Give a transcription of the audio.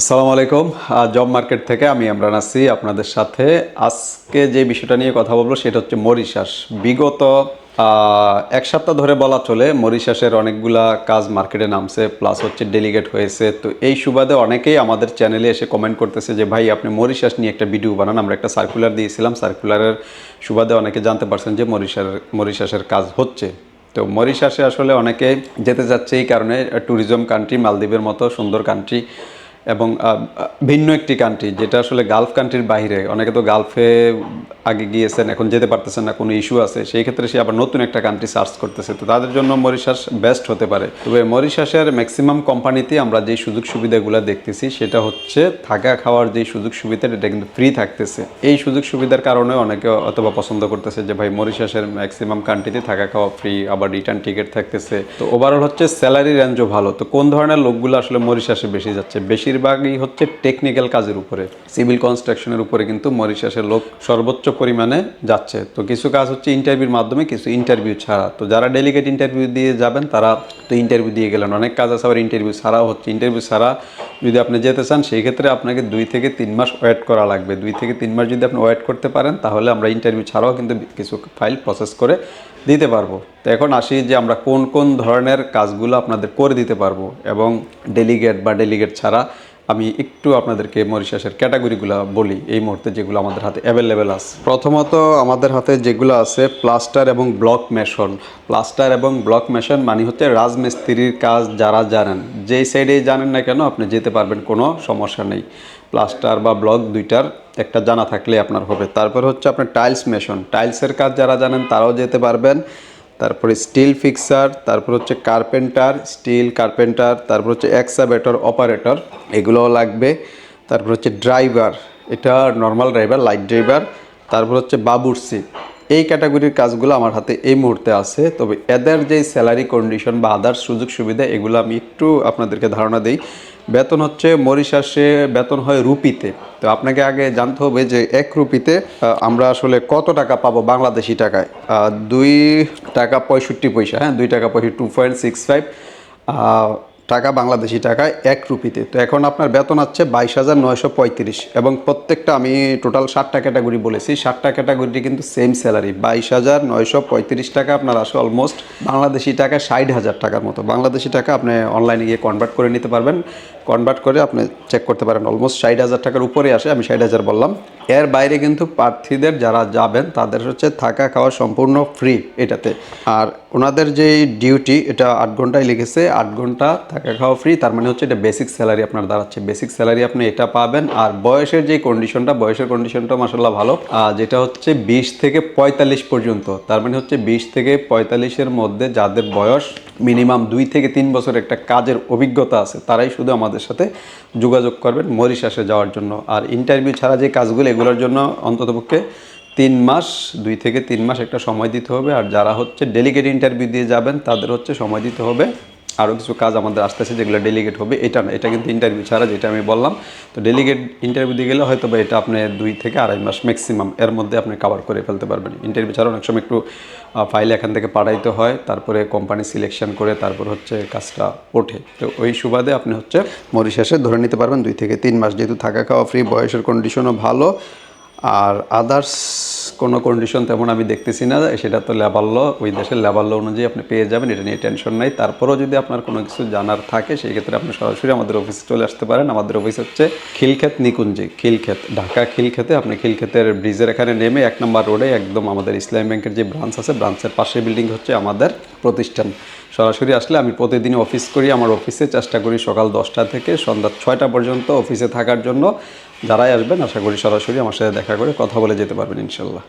আসসালামু আলাইকুম। Job market থেকে আমি ইমরান আছি আপনাদের সাথে। আজকে যে বিষয়টা নিয়ে কথা বলব সেটা হচ্ছে মরিশাস। বিগত এক সপ্তাহ ধরে বলা চলে মরিশাসের অনেকগুলা কাজ মার্কেটে নামছে, প্লাস হচ্ছে ডেলিগেট হয়েছে। তো এই সুবাদে অনেকেই আমাদের চ্যানেলে এসে কমেন্ট করতেছে যে, ভাই, আপনি মরিশাস নিয়ে একটা ভিডিও বানান। আমরা একটা সার্কুলার দিয়েছিলাম। সার্কুলারের সুবাদে অনেকে জানতে পারছেন যে, মরিশার, মরিশাসের কাজ হচ্ছে। তো মরিশাসে আসলে অনেকে যেতে যাচ্ছে এই কারণে ট্যুরিজম কান্ট্রি মালদ্বীপের মতো সুন্দর কান্ট্রি এবং ভিন্ন একটি কান্ট্রি যেটা আসলে গালফ কান্ট্রির বাইরে অনেকে তো গালফে আগে গিয়েছেন, এখন যেতে পারতেছেন না, কোনো ইস্যু আছে। সেই ক্ষেত্রে সে আবার নতুন একটা কান্ট্রি সার্চ করতেছে। তো তাদের জন্য মরিশাস বেস্ট হতে পারে। তবে মরিশাসের ম্যাক্সিমাম কোম্পানিতে আমরা যে সুযোগ সুবিধাগুলো দেখতেছি, সেটা হচ্ছে থাকা খাওয়ার যে সুযোগ সুবিধা এটা কিন্তু ফ্রি থাকতেছে। এই সুযোগ সুবিধার কারণে অনেকে অথবা পছন্দ করতেছে যে, ভাই মরিশাসের ম্যাক্সিমাম কান্ট্রিতে থাকা খাওয়া ফ্রি আবার রিটার্ন টিকিট থাকতেছে। তো ওভারঅল হচ্ছে স্যালারি রেঞ্জও ভালো। তো কোন ধরনের লোকগুলো আসলে মরিশাসে বেশি যাচ্ছে? বেশিরভাগই হচ্ছে টেকনিক্যাল কাজের উপরে। সিভিল কনস্ট্রাকশনের উপরে কিন্তু মরিশাসের লোক সর্বোচ্চ পরিমাণে যাচ্ছে। তো কিছু কাজ হচ্ছে ইন্টারভিউর মাধ্যমে, কিছু ইন্টারভিউ ছাড়া। তো যারা ডেলিগেট ইন্টারভিউ দিয়ে যাবেন, তারা তো ইন্টারভিউ দিয়ে গেলেন। অনেক কাজ আছে আবার ইন্টারভিউ ছাড়াও হচ্ছে। ইন্টারভিউ ছাড়া যদি আপনি যেতে চান, সেই ক্ষেত্রে আপনাকে দুই থেকে তিন মাস ওয়েট করা লাগবে। দুই থেকে তিন মাস যদি আপনি ওয়েট করতে পারেন, তাহলে আমরা ইন্টারভিউ ছাড়াও কিন্তু কিছু ফাইল প্রসেস করে দিতে পারব। তো এখন আসি যে আমরা কোন কোন ধরনের কাজগুলো আপনাদের করে দিতে পারব এবং ডেলিগেট বা ডেলিগেট ছাড়া আমি একটু আপনাদেরকে মরিশাসের ক্যাটাগরিগুলো বলি। এই মুহূর্তে যেগুলো আমাদের হাতে অ্যাভেলেবেল আছে। প্রথমত আমাদের হাতে যেগুলো আছে প্লাস্টার এবং ব্লক মেশন প্লাস্টার এবং ব্লক মেশন মানে হচ্ছে রাজমিস্ত্রির কাজ যারা জানেন। যেই সাইডেই জানেন না কেন আপনি যেতে পারবেন, কোনো সমস্যা নেই। প্লাস্টার বা ব্লক দুইটার একটা জানা থাকলে আপনার হবে। তারপর হচ্ছে আপনার টাইলস মেশন টাইলসের কাজ যারা জানেন তারাও যেতে পারবেন। তারপরে স্টিল ফিক্সার তারপর হচ্ছে কার্পেন্টার স্টিল কার্পেন্টার তারপর হচ্ছে এক্সাভেটর অপারেটর এগুলোও লাগবে। তারপর হচ্ছে ড্রাইভার এটা নর্মাল ড্রাইভার লাইট ড্রাইভার তারপর হচ্ছে বাবুরসি এই ক্যাটাগরির কাজগুলো আমার হাতে এই মুহূর্তে আছে, তবে এদের যে স্যালারি কন্ডিশন বা আদার্স সুযোগ সুবিধা এগুলো আমি একটু আপনাদেরকে ধারণা দিই। বেতন হচ্ছে মরিশাসে বেতন হয় রুপিতে। তো আপনাকে আগে জানতে হবে যে এক রুপিতে আমরা আসলে কত টাকা পাবো বাংলাদেশি টাকায়? দুই টাকা পঁয়ষট্টি পয়সা হ্যাঁ? দুই টাকা পঁয়ষট্টি টু পয়েন্ট সিক্স ফাইভ টাকা বাংলাদেশি টাকায় এক রুপিতে। তো এখন আপনার বেতন আছে বাইশ হাজার নয়শো পঁয়ত্রিশ এবং প্রত্যেকটা, আমি টোটাল ষাটটা ক্যাটাগরি বলেছি, ষাটটা ক্যাটাগরি কিন্তু সেম স্যালারি বাইশ হাজার নয়শো পঁয়ত্রিশ টাকা আপনার আসে অলমোস্ট বাংলাদেশি টাকা ষাট হাজার টাকার মতো। বাংলাদেশি টাকা আপনি অনলাইনে গিয়ে কনভার্ট করে নিতে পারবেন। কনভার্ট করে আপনি চেক করতে পারেন। অলমোস্ট ষাট হাজার টাকার উপরে আসে আমি ষাট হাজার বললাম। এর বাইরে কিন্তু প্রার্থীদের যারা যাবেন তাদের হচ্ছে থাকা খাওয়া সম্পূর্ণ ফ্রি এটাতে। আর ওনাদের যে ডিউটি এটা আট ঘন্টায় লিখেছে আট ঘণ্টা থাকা খাওয়া ফ্রি তার মানে হচ্ছে এটা বেসিক স্যালারি আপনার দাঁড়াচ্ছে। বেসিক স্যালারি আপনি এটা পাবেন আর বয়সের যে কন্ডিশনটা বয়সের কন্ডিশনটা মাসাল্লাহ ভালো আহ, যেটা হচ্ছে বিশ থেকে পঁয়তাল্লিশ পর্যন্ত। তার মানে হচ্ছে বিশ থেকে পঁয়তাল্লিশের মধ্যে যাদের বয়স মিনিমাম দুই থেকে তিন বছর একটা কাজের অভিজ্ঞতা আছে তারাই শুধু আমাদের সাথে যোগাযোগ করবেন মরিশাসে যাওয়ার জন্য। আর ইন্টারভিউ ছাড়া যে কাজগুলো, এগুলোর জন্য অন্ততপক্ষে তিন মাস, দুই থেকে তিন মাস একটা সময় দিতে হবে। আর যারা হচ্ছে ডেলিগেট ইন্টারভিউ দিয়ে যাবেন, তাদের হচ্ছে সময় দিতে হবে। আরও কিছু কাজ আমাদের আসতেছে যেগুলো ডেলিগেট হবে, এটা না, এটা কিন্তু ইন্টারভিউ ছাড়া যেটা আমি বললাম। তো ডেলিগেট ইন্টারভিউ দিয়ে গেলে হয়তো বা এটা আপনি দুই থেকে আড়াই মাস ম্যাক্সিমাম এর মধ্যে আপনি কাভার করে ফেলতে পারবেন। ইন্টারভিউ ছাড়া অনেক সময় একটু ফাইল এখান থেকে পাঠাইতে হয়, তারপরে কোম্পানি সিলেকশন করে তারপর হচ্ছে কাজটা ওঠে। তো ওই সুবাদে আপনি হচ্ছে মরিশাসে ধরে নিতে পারবেন দুই থেকে তিন মাস যেহেতু থাকা খাওয়া ফ্রি বয়সের কন্ডিশনও ভালো। আর আদার্স কোনো কন্ডিশন তেমন আমি দেখতেছি না, সেটা তো লেবার ল ওই দেশের লেবার ল অনুযায়ী আপনি পেয়ে যাবেন, এটা নিয়ে টেনশন নাই। তারপরেও যদি আপনার কোনো কিছু জানার থাকে, সেই ক্ষেত্রে আপনি সরাসরি আমাদের অফিসে চলে আসতে পারেন। আমাদের অফিস হচ্ছে খিলক্ষেত নিকুঞ্জি, খিলক্ষেত, ঢাকা খিলক্ষেতে। আপনি খিলক্ষেতের ব্রিজের এখানে নেমে এক নম্বর রোডে একদম আমাদের ইসলামী ব্যাংকের যে ব্রাঞ্চ আছে ব্রাঞ্চের পাশে বিল্ডিং হচ্ছে আমাদের প্রতিষ্ঠান। সরাসরি আসলে আমি প্রতিদিন অফিস করি, আমার অফিসে চেষ্টা করি সকাল দশটা থেকে সন্ধ্যা ছয়টা পর্যন্ত অফিসে থাকার জন্য। যারাই আসবেন আশা করি সরাসরি আমার সাথে দেখা করে কথা বলে যেতে পারবেন ইনশাল্লাহ।